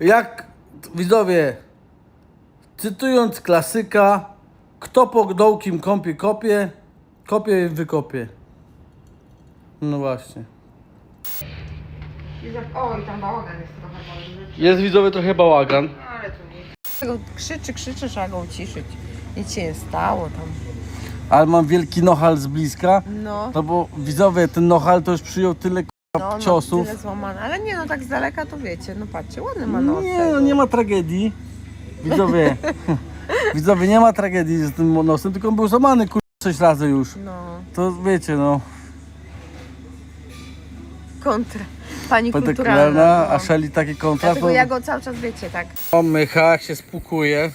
Jak widzowie, cytując klasyka, kto pod dołkiem kąpie kopie, kopie i wykopie. No właśnie. I o, i tam bałagan jest trochę może. Jest widzowie trochę bałagan. No, ale to nie. Krzyczy, krzyczy, trzeba go uciszyć. Nic się nie stało tam. Ale mam wielki nohal z bliska. No, No bo widzowie, ten nohal to już przyjął tyle no, no ciosów. tyle złamane. Ale nie no, tak z daleka to wiecie, no patrzcie, ładny ma nos. Nie, no nie ma tragedii. Widzowie, widzowie, nie ma tragedii z tym nosem, tylko on był złamany kur... 6 razy już. No, To wiecie, no. kontra. Pani kulturalna. a No. Shelly taki kontrast. Dlatego ja go cały czas, wiecie, tak. O mycha się spukuje.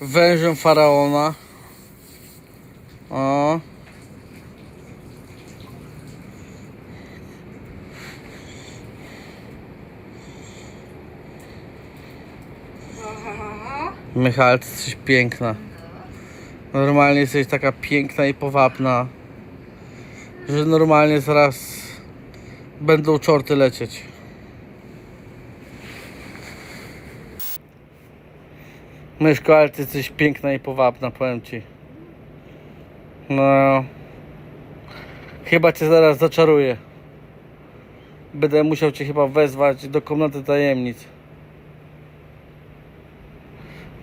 Wężem faraona. O. Michał, ty jesteś piękna. Normalnie jesteś taka piękna i powabna, że normalnie zaraz będą czorty lecieć. Myszko, ale ty jesteś piękna i powabna, powiem ci. No. Chyba cię zaraz zaczaruję. Będę musiał cię chyba wezwać do komnaty tajemnic.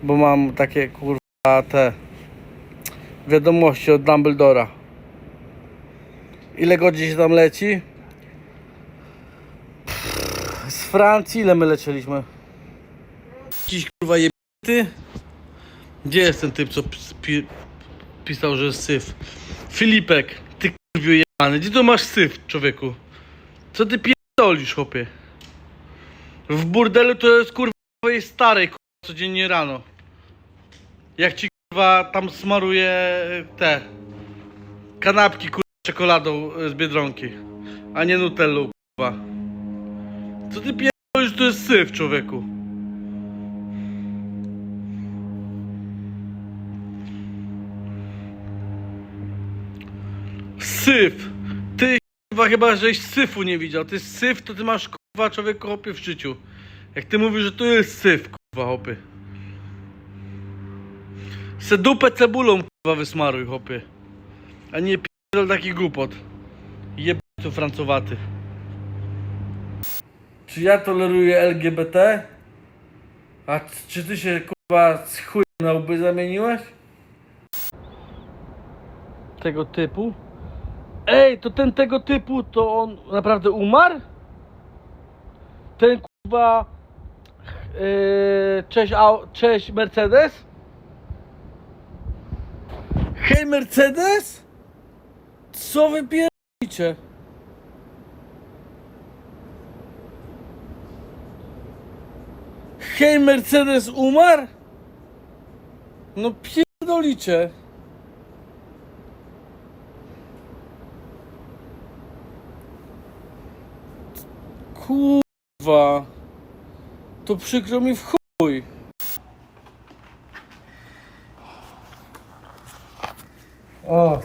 Bo mam takie kurwa te wiadomości od Dumbledora. Ile godzin się tam leci? Z Francji ile my lecieliśmy? Jakiś kurwa ty? Gdzie jest ten typ, co pi- pisał, że jest syf? Filipek, ty kurwiu jebany, gdzie to masz syf, człowieku? Co ty pierdolisz, chłopie? W burdelu to jest kurwa twojej starej, kurwa, codziennie rano. Jak ci kurwa tam smaruje e, te kanapki kurwa czekoladą e, z Biedronki, a nie nutellą kurwa. Co ty pierdolisz, to jest syf, człowieku? Syf! Ty chyba chyba żeś syfu nie widział. Ty syf to ty masz kurwa człowieku hopy w życiu. Jak ty mówisz, że to jest syf, kurwa hopy. Se dupę cebulą kurwa wysmaruj hopy. A nie pierdol taki głupot. Jebany francowaty. Czy ja toleruję LGBT? A czy ty się kurwa z chujem na łby zamieniłeś? Tego typu? Ej, to ten tego typu, to on naprawdę umarł? Ten kurwa... Yy, cześć, au, cześć Mercedes? Hej Mercedes? Co wy pierdolicie? Hej Mercedes umarł? No pierdolicie. Kurwa. To przykro mi w chuj. O.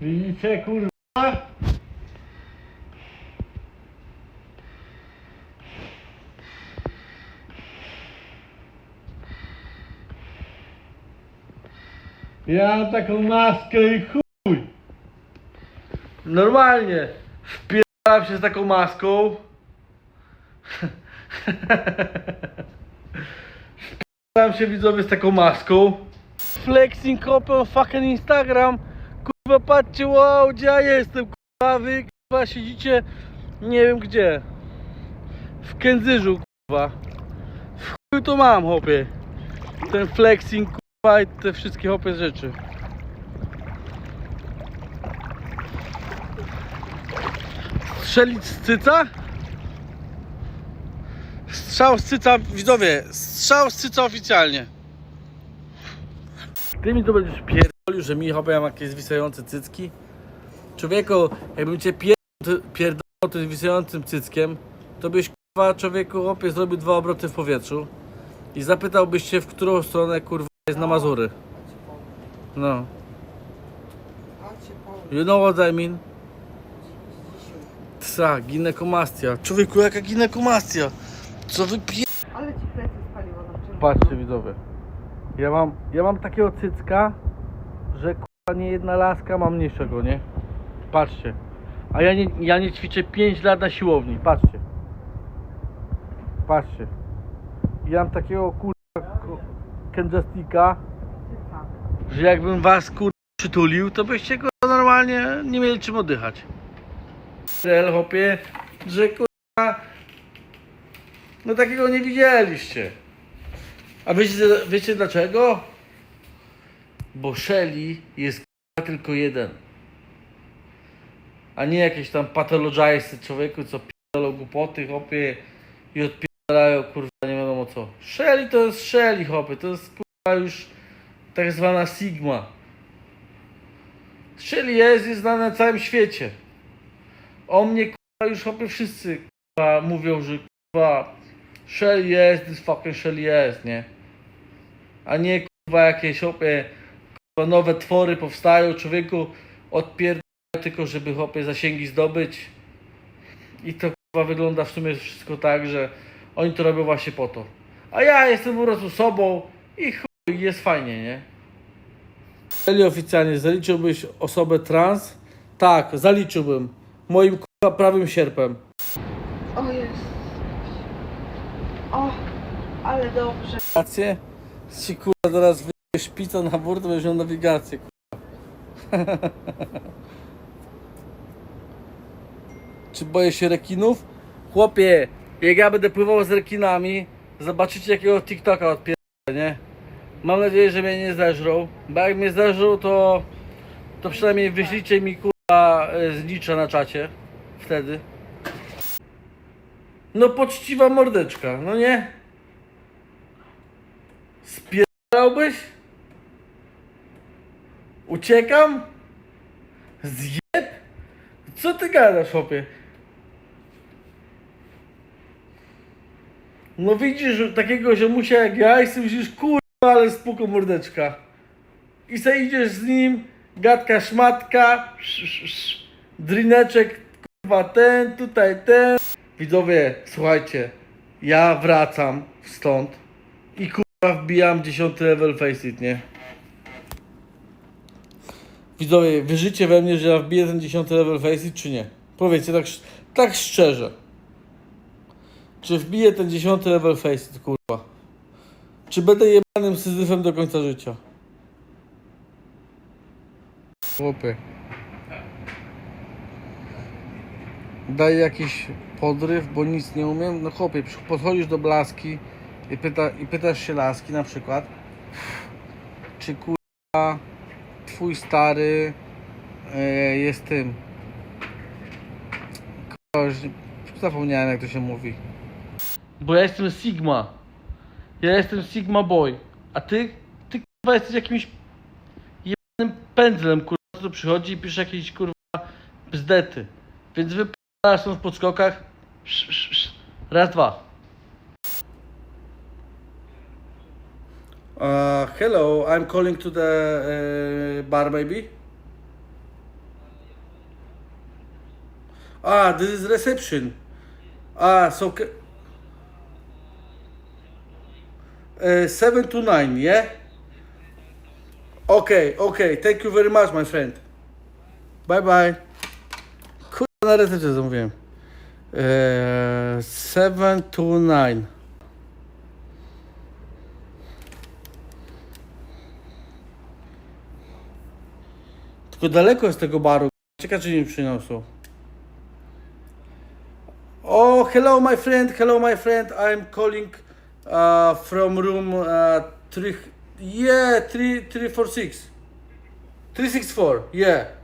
Widzicie kurwa? Ja mam taką maskę i chuj. Normalnie. Wpieram się z taką maską. Wpieram się widzowie z taką maską. Flexing open fucking Instagram. Kurwa patrzcie, wow, gdzie ja jestem, kurwa, wy kurwa siedzicie nie wiem gdzie. W Kędzyżu, kurwa. W chuj to mam, hopie. Ten flexing, kurwa i te wszystkie hopie rzeczy. Strzelić z cyca? Strzał z cyca, widzowie, strzał z cyca oficjalnie. Ty mi to będziesz pierdolił, że Michał ma jakieś zwisające cycki? Człowieku, jakbym cię pier- pierdolał tym zwisającym cyckiem, to byś kurwa człowieku opie zrobił dwa obroty w powietrzu i zapytałbyś się, w którą stronę kurwa jest na Mazury. No. You know what I mean? Ekstra, ginekomastia. Człowieku, jaka ginekomastia? Co wy pie... Ale ci plecy spaliło na czerwono. Patrzcie widzowie. Ja mam, ja mam takiego cycka, że kurwa nie jedna laska ma mniejszego, nie? Patrzcie. A ja nie, ja nie ćwiczę 5 lat na siłowni. Patrzcie. Patrzcie. Ja mam takiego kurwa kędzastika, że jakbym was kurwa przytulił, to byście go normalnie nie mieli czym oddychać. Hopie, że kurwa no takiego nie widzieliście. A wiecie, wiecie dlaczego? Bo Shelly jest tylko jeden. A nie jakieś tam patologized człowieku, co pierdolą głupoty, hopie i odpierdalają kurwa nie wiadomo co. Shelly to jest Shelly, hopie, to jest kurwa już tak zwana Sigma. Shelly jest, jest znana na całym świecie. O mnie kurwa już hopie wszyscy kurwa mówią, że kurwa Shelly jest, this fucking Shelly jest, nie? A nie kurwa jakieś hopie, kurwa nowe twory powstają, człowieku odpierdają tylko, żeby hopie zasięgi zdobyć. I to kurwa wygląda w sumie wszystko tak, że oni to robią właśnie po to. A ja jestem po prostu sobą i chuj, jest fajnie, nie? Jeżeli oficjalnie zaliczyłbyś osobę trans? Tak, zaliczyłbym. Moim kurwa prawym sierpem. O jest. O, ale dobrze. Nawigację? Ci kurwa teraz wyjdziesz szpica na to będziesz miał nawigację kurwa. Czy boję się rekinów? Chłopie, jak ja będę pływał z rekinami, zobaczycie jakiego TikToka odpierdolę, nie? Mam nadzieję, że mnie nie zeżrą, bo jak mnie zeżrą, to to przynajmniej wyślijcie mi kurwa e, znicza na czacie. Wtedy. No poczciwa mordeczka, no nie? Spierałbyś? Uciekam? Zjeb? Co ty gadasz, chłopie? No widzisz takiego ziomusia jak ja i sobie myślisz, kurwa, ale spoko mordeczka. I se idziesz z nim, gadka szmatka, sz, sz, sz, drineczek, kurwa ten, tutaj ten. Widzowie, słuchajcie, ja wracam stąd i kurwa wbijam 10 level face it, nie? Widzowie, wierzycie we mnie, że ja wbiję ten 10 level face it, czy nie? Powiedzcie tak, tak szczerze. Czy wbiję ten 10 level face it, kurwa? Czy będę jebanym syzyfem do końca życia? Chłopie. Daj jakiś podryw, bo nic nie umiem. No chłopie, podchodzisz do blaski i, pyta, i pytasz się laski na przykład, czy kurwa twój stary e, jest tym. Kurwa, zapomniałem jak to się mówi. Bo ja jestem Sigma. Ja jestem Sigma Boy. A ty? Ty kurwa jesteś jakimś jebanym pędzlem, kurwa, co tu przychodzi i pisze jakieś kurwa bzdety. Więc wypadasz są w podskokach. Raz, dwa. Uh, hello, I'm calling to the uh, bar maybe. Ah, this is reception. Ah, so uh, seven to nine, yeah. Okay, okay. Thank you very much, my friend. Bye bye. Na recepcie zamówiłem. Eee, 7 to 9. Tylko daleko jest tego baru. Ciekawe, czy nie przyniosą. Oh, hello, my friend. Hello, my friend. I'm calling uh, from room uh, three. Yeah, three, three, four, six. Three, six, four. Yeah.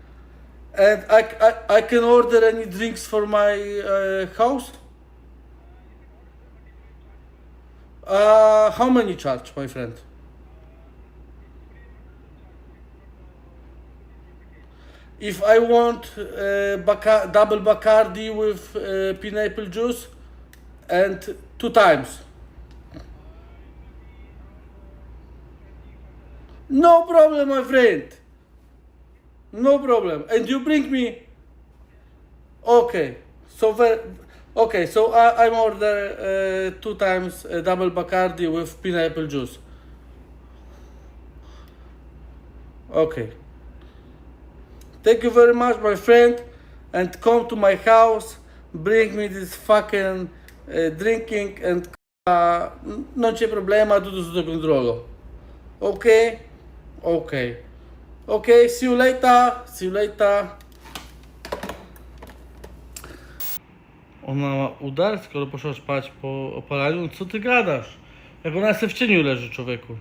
And I, I, I can order any drinks for my uh, house? Uh, how many charge, my friend? If I want uh, Baca- double Bacardi with uh, pineapple juice and two times. No problem, my friend. No problem. And you bring me. Okay. So very, okay, so I, I'm order uh, two times uh, double Bacardi with pineapple juice. Okay. Thank you very much, my friend, and come to my house. Bring me this fucking uh, drinking and uh, non c'è problema, tutto sotto controllo. Ok? Ok. Ok, see you later. See you later. Ona ma udar, skoro poszła spać po opalaniu. Co ty gadasz? Jak ona se w cieniu leży, człowieku.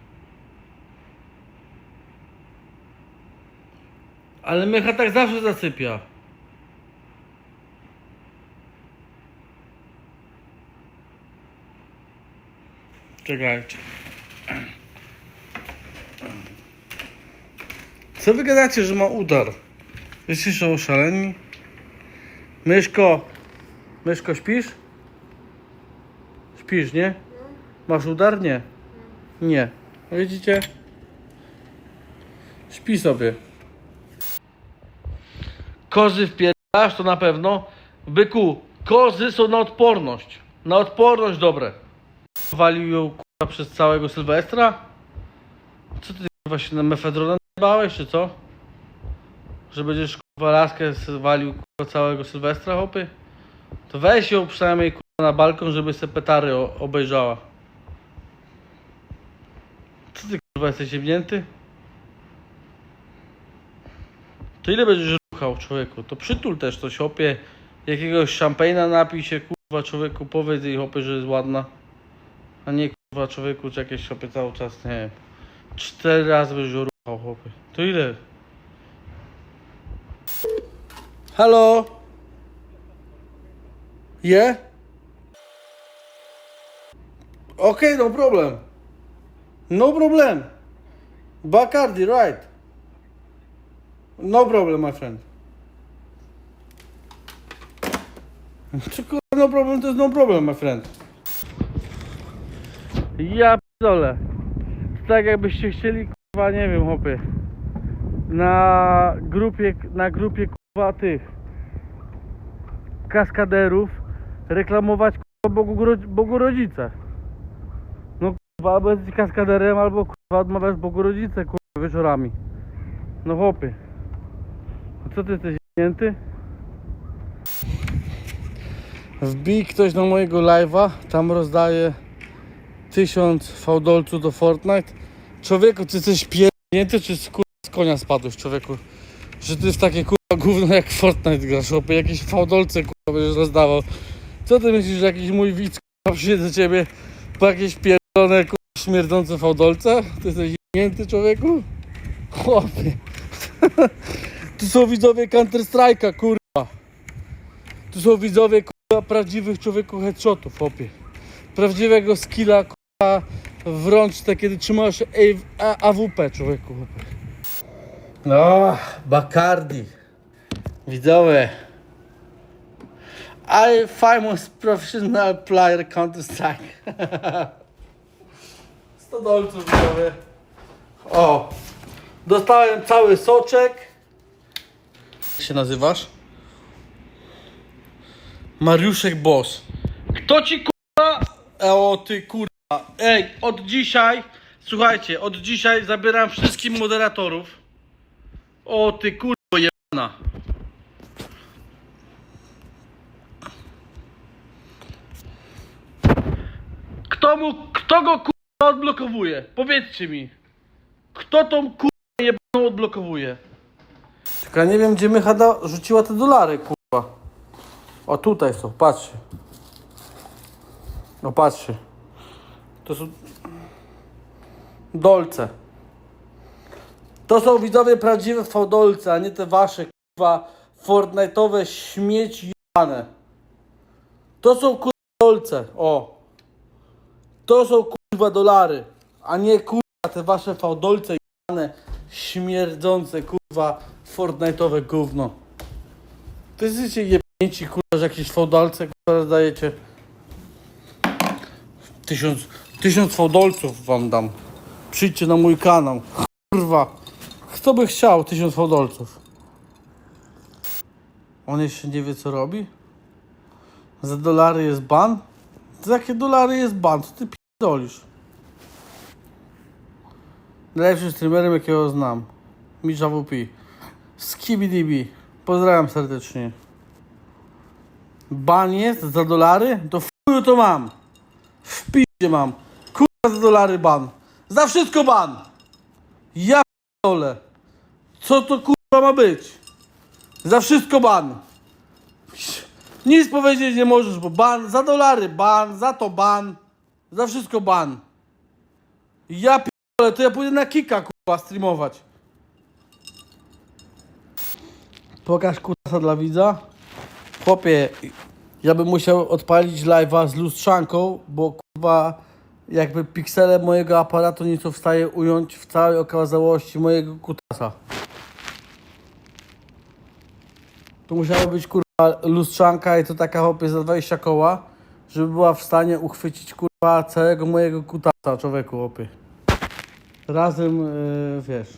Ale Mycha tak zawsze zasypia. Czekajcie. Co wy gadacie, że ma udar? Jesteście oszaleni? Myszko, Myszko, śpisz? Śpisz, nie? Masz udar? Nie. Nie. No Widzicie? Śpi sobie. Kozy wpierasz to na pewno. Byku, kozy są na odporność. Na odporność dobre. Walił ją kurwa przez całego Sylwestra? Co ty się na mefedronę bałeś, czy co? Że będziesz kurwa laskę walił kurwa całego Sylwestra, hopy? To weź ją przynajmniej kurwa na balkon, żeby se petary obejrzała. Co ty kurwa jesteś jebnięty? To ile będziesz ruchał człowieku? To przytul też coś hopie. Jakiegoś szampejna napij się kurwa człowieku, powiedz jej hopie, że jest ładna. A nie kurwa człowieku, czy jakieś hopie cały czas, nie wiem. Cztery razy będziesz ją ruchał hopie. To ile? Halo? Yeah? Okay, no problem. No problem. Bacardi, right? No problem, my friend. Czy kurwa no problem to jest no problem, my friend. Ja p***dolę. Tak jakbyście chcieli, kurwa, nie wiem, chłopie. Na grupie, na grupie, kurwa, tych kaskaderów reklamować, kurwa, Bogu, Bogu Rodzice. No, kurwa, albo jesteś kaskaderem, albo, kurwa, odmawiasz Bogu Rodzice, kurwa, wieczorami. No, chłopie. Co ty jesteś jęty? Wbij ktoś na mojego live'a, tam rozdaję tysiąc fałdolców do Fortnite. Człowieku, ty jesteś pierdnięty, czy z, kurwa, z konia spadłeś, człowieku? Że to jest takie kurwa gówno jak Fortnite grasz, chłopie, jakieś fałdolce kurwa będziesz rozdawał. Co ty myślisz, że jakiś mój widz kurwa przyjdzie do ciebie po jakieś pierdolone kurwa śmierdzące fałdolce? Ty jesteś jebnięty, człowieku? Chłopie. tu są widzowie Counter Strike'a, kurwa. Tu są widzowie kurwa prawdziwych człowieku headshotów, chłopie. Prawdziwego skilla kurwa w rączce, kiedy trzymasz AWP, człowieku. No, Bacardi. Widzowie. I famous professional player Counter Strike. 100 dolców widzowie. O. Dostałem cały soczek. Jak się nazywasz? Mariuszek Boss. Kto ci kurwa? E, O ty kurwa. Ej, od dzisiaj, słuchajcie, od dzisiaj zabieram wszystkim moderatorów. O ty kurwa jebana. Kto mu, kto go kurwa odblokowuje? Powiedzcie mi. Kto tą kurwa jebaną odblokowuje? Tylko nie wiem gdzie Mycha rzuciła te dolary kurwa. O tutaj są, patrzcie. No patrzcie. To są dolce. To są widzowie prawdziwe fałdolce, a nie te wasze kurwa Fortnite'owe śmieci jebane. To są kurwa dolce, o. To są kurwa dolary, a nie kurwa te wasze fałdolce jebane, śmierdzące kurwa Fortnite'owe gówno. To jesteście jebnięci kurwa, że jakieś fałdolce kurwa rozdajecie. Tysiąc, tysiąc fałdolców wam dam. Przyjdźcie na mój kanał. Kurwa. Kto by chciał tysiąc fałdolców? On jeszcze nie wie co robi? Za dolary jest ban? Za jakie dolary jest ban? Co ty pierdolisz? Najlepszym streamerem jakiego znam. Misza WP. Skibidibi. Pozdrawiam serdecznie. Ban jest za dolary? To chuju to mam. W mam. Kurwa za dolary ban. Za wszystko ban. Ja dole. Co to kurwa ma być? Za wszystko ban. Nic powiedzieć nie możesz, bo ban, za dolary ban, za to ban, za wszystko ban. Ja pierdolę, to ja pójdę na kika kurwa streamować. Pokaż kurwa dla widza. Chłopie, ja bym musiał odpalić live'a z lustrzanką, bo kurwa jakby piksele mojego aparatu nie są w stanie ująć w całej okazałości mojego kutasa. To musiała być kurwa lustrzanka i to taka hopie za 20 koła, żeby była w stanie uchwycić kurwa całego mojego kutasa, człowieku hopie. Razem, yy, wiesz,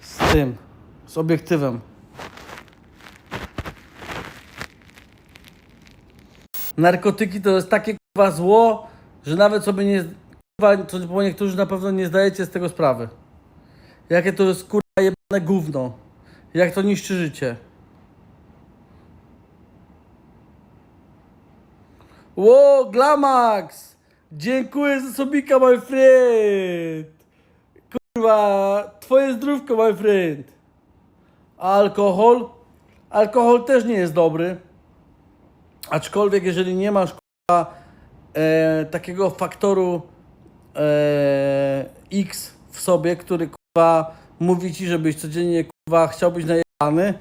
z tym, z obiektywem. Narkotyki to jest takie kurwa zło, że nawet sobie nie, kurwa, to bo niektórzy na pewno nie zdajecie z tego sprawy. Jakie to jest kurwa jebane gówno. Jak to niszczy życie. Ło, Glamax! Dziękuję za sobika, my friend! Kurwa, twoje zdrówko, my friend! Alkohol? Alkohol też nie jest dobry. Aczkolwiek, jeżeli nie masz kurwa, e, takiego faktoru e, X w sobie, który kurwa mówi ci, żebyś codziennie kurwa chciał być najebany,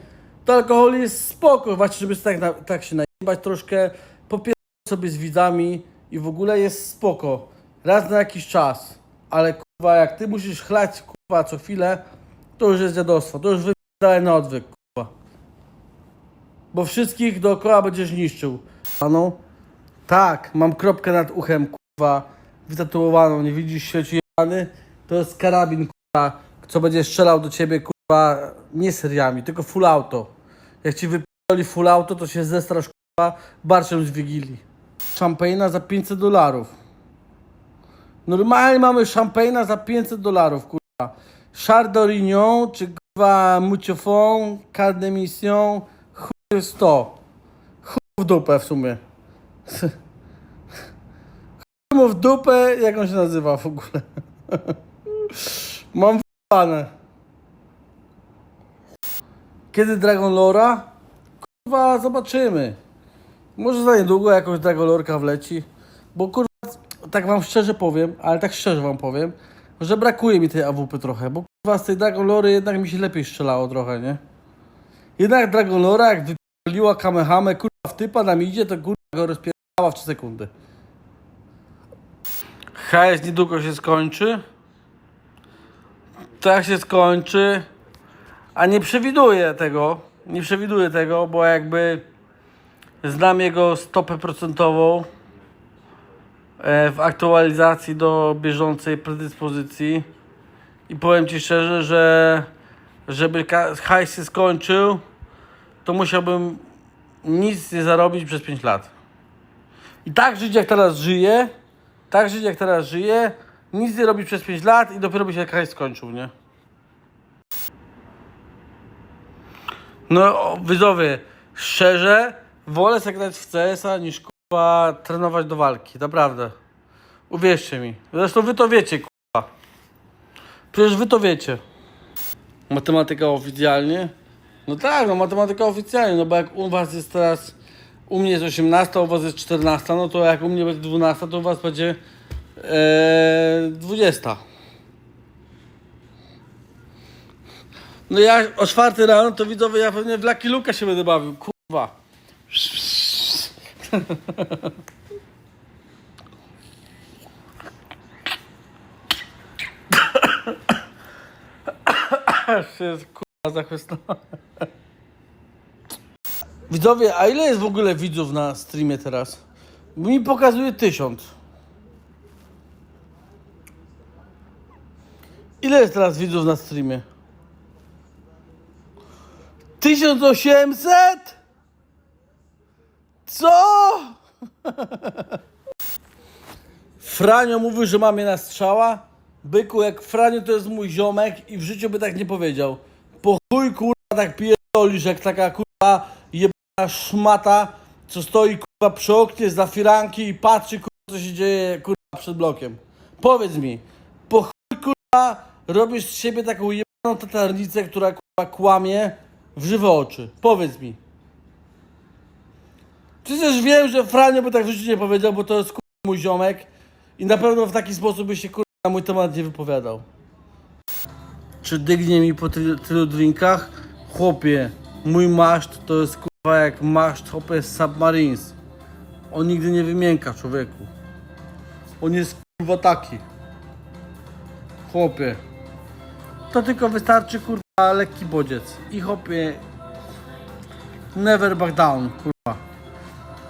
to alkohol jest spoko, właśnie żeby tak, na, tak się najebać troszkę, popierać sobie z widzami i w ogóle jest spoko. Raz na jakiś czas. Ale kurwa, jak ty musisz chlać kurwa co chwilę, to już jest dziadostwo, to już wypierdalaj na odwyk. Bo wszystkich dookoła będziesz niszczył. Panu? Tak, mam kropkę nad uchem, kurwa, wytatuowaną, nie widzisz świeci jebany? To jest karabin, kurwa, co będzie strzelał do ciebie, kurwa, nie seriami, tylko full auto. Jak ci wypierdoli full auto, to się zestrasz, kurwa, barszem z Wigilii. Szampejna za 500 dolarów. Normalnie mamy szampejna za 500 dolarów, kurwa. Chardorignon, czy kurwa Muciofon, Carte d'Emission, chuj 100. Chuj w dupę w sumie. Chuj mu w dupę, jak on się nazywa w ogóle. Mam w***ane. Kiedy Dragon Lora? Kurwa, zobaczymy. Może za niedługo jakoś Dragon Lorka wleci. Bo kurwa, tak wam szczerze powiem, ale tak szczerze wam powiem, że brakuje mi tej AWP trochę, bo kurwa z tej Dragon Lory jednak mi się lepiej strzelało trochę, nie? Jednak Dragon Lora jak wypierdoliła Kamehame, kurwa w typa nam idzie, to kurwa go rozpierdala w 3 sekundy. HS niedługo się skończy. Tak się skończy. A nie przewiduję tego. Nie przewiduję tego, bo jakby znam jego stopę procentową e, w aktualizacji do bieżącej predyspozycji. I powiem Ci szczerze, że żeby hajs się skończył, to musiałbym nic nie zarobić przez 5 lat. I tak żyć jak teraz żyję, tak żyć jak teraz żyję, nic nie robić przez 5 lat i dopiero by się hajs skończył, nie? No, widzowie, szczerze, wolę sobie grać w CS-a niż kurwa trenować do walki, naprawdę. Uwierzcie mi. Zresztą wy to wiecie, kurwa. Przecież wy to wiecie. Matematyka oficjalnie? No tak, no matematyka oficjalnie, no bo jak u was jest teraz, u mnie jest 18, a u was jest 14, no to jak u mnie będzie 12, to u was będzie e, 20. No ja o 4 rano to widzowie, ja pewnie w Lucky Luka się będę bawił, kurwa. Aż się Widzowie, a ile jest w ogóle widzów na streamie teraz? Bo mi pokazuje tysiąc. Ile jest teraz widzów na streamie? 1800? Co? Franio mówił, że ma mnie na strzała. Byku, jak Franio to jest mój ziomek i w życiu by tak nie powiedział. Chuj kurwa tak pierdolisz, jak taka kurwa jebana szmata, co stoi kurwa przy oknie za firanki i patrzy kurwa co się dzieje kurwa przed blokiem. Powiedz mi, po chuj kurwa robisz z siebie taką jebaną tatarnicę, która kurwa kłamie w żywe oczy. Powiedz mi. Przecież wiem, że Franio by tak w życiu nie powiedział, bo to jest kurwa mój ziomek i na pewno w taki sposób by się kurwa na mój temat nie wypowiadał. Czy dygnie mi po tylu, tylu drinkach? Chłopie, mój maszt to jest kurwa jak maszt chłopie z Submarines. On nigdy nie wymięka człowieku. On jest kurwa taki. Chłopie. To tylko wystarczy kurwa lekki bodziec. I chłopie. Never back down, kurwa.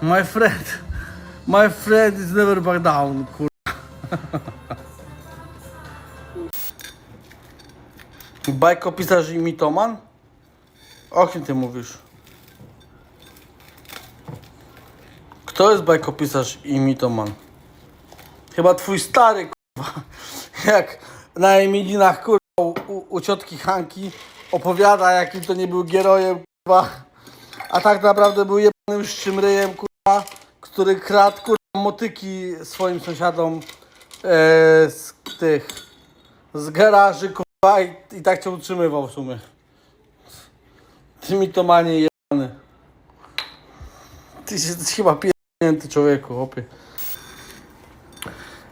My friend. My friend is never back down, kurwa. Bajkopisarz i mitoman? O kim ty mówisz? Kto jest bajkopisarz i mitoman? Chyba twój stary, kurwa. Jak na imieninach, kurwa, u, u, ciotki Hanki opowiada, jakim to nie był gerojem, kurwa. A tak naprawdę był jebanym szczymryjem, kurwa, który kradł, kurwa, motyki swoim sąsiadom e, z tych, z garaży, kurwa, i, i tak cię utrzymywał w sumie. Ty mi to manie jebany. Ty ty chyba pierdolnięty człowieku, chłopie.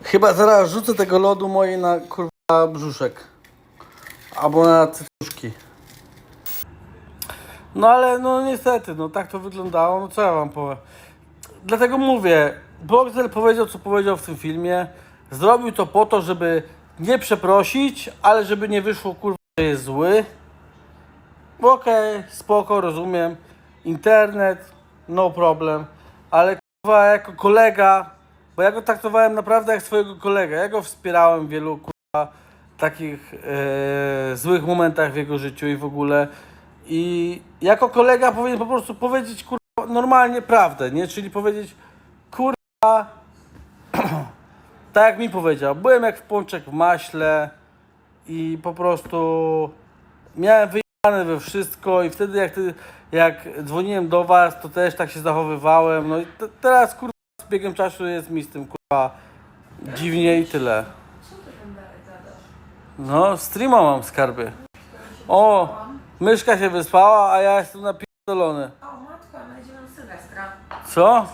Chyba zaraz rzucę tego lodu mojej na kurwa brzuszek. Albo na cycuszki. No ale no niestety, no tak to wyglądało, no co ja wam powiem. Dlatego mówię, Boxel powiedział co powiedział w tym filmie. Zrobił to po to, żeby nie przeprosić, ale żeby nie wyszło kurwa, że jest zły. Bo Okej, spoko, rozumiem. Internet, no problem. Ale kurwa jako kolega, bo ja go traktowałem naprawdę jak swojego kolegę. Ja go wspierałem w wielu kurwa takich e, złych momentach w jego życiu i w ogóle. I jako kolega powinien po prostu powiedzieć kurwa normalnie prawdę, nie? Czyli powiedzieć kurwa tak jak mi powiedział, byłem jak w pączek w maśle i po prostu miałem wyjebane we wszystko i wtedy jak, ty, jak dzwoniłem do was, to też tak się zachowywałem. No i te, teraz kurwa z biegiem czasu jest mi z tym kurwa dziwnie i tyle. No, streama mam skarbie. O, myszka się wyspała, a ja jestem napierdolony. O idziemy na Sylwestra. Co?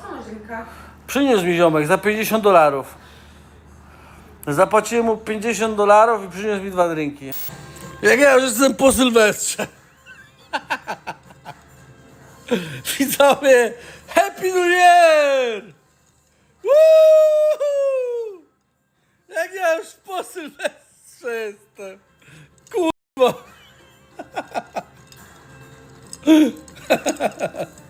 Przyniósł mi ziomek za 50 dolarów. Zapłaciłem mu 50 dolarów i przyniósł mi dwa drinki. Jak ja już jestem po Sylwestrze. Widzowie, Happy New Year! Woo! Jak ja już po Sylwestrze jestem. Kurwa.